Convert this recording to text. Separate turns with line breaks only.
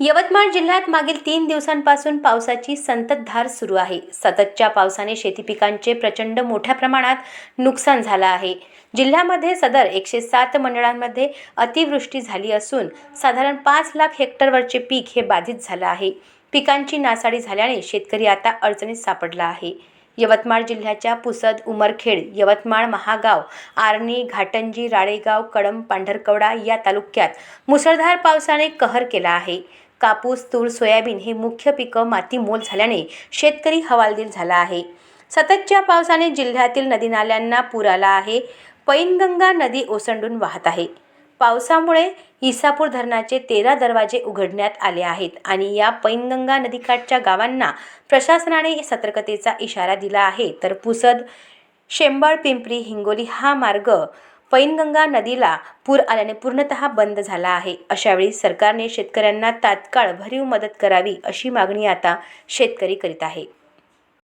यवतमाळ जिल्ह्यात मागील तीन दिवसांपासून पावसाची संततधार सुरू आहे. सततच्या पावसाने शेती पिकांचे प्रचंड मोठ्या प्रमाणात नुकसान झालं आहे. जिल्ह्यामध्ये सदर एकशे सात मंडळांमध्ये अतिवृष्टी झाली असून साधारण पाच लाख हेक्टरवरचे पीक हे बाधित झालं आहे. पिकांची नासाडी झाल्याने शेतकरी आता अडचणीत सापडला आहे. यवतमाळ जिल्ह्याच्या पुसद उमरखेड यवतमाळ महागाव आर्णी घाटंजी राळेगाव कळंब पांढरकवडा या तालुक्यात मुसळधार पावसाने कहर केला आहे. कापूस तूर सोयाबीन हे मुख्य पिकं मातीमोल झाल्याने शेतकरी हवालदिल झाला आहे. सततच्या पावसाने जिल्ह्यातील नदी नाल्यांना पूर आला आहे. पैनगंगा नदी ओसंडून वाहत आहे. पावसामुळे इसापूर धरणाचे तेरा दरवाजे उघडण्यात आले आहेत आणि या पैनगंगा नदीकाठच्या गावांना प्रशासनाने सतर्कतेचा इशारा दिला आहे. तर पुसद शेंबाळ पिंपरी हिंगोली हा मार्ग पैनगंगा नदीला पूर आल्याने पूर्णतः बंद झाला आहे. अशावेळी सरकारने शेतकऱ्यांना तात्काळ भरीव मदत करावी अशी मागणी आता शेतकरी करीत आहे.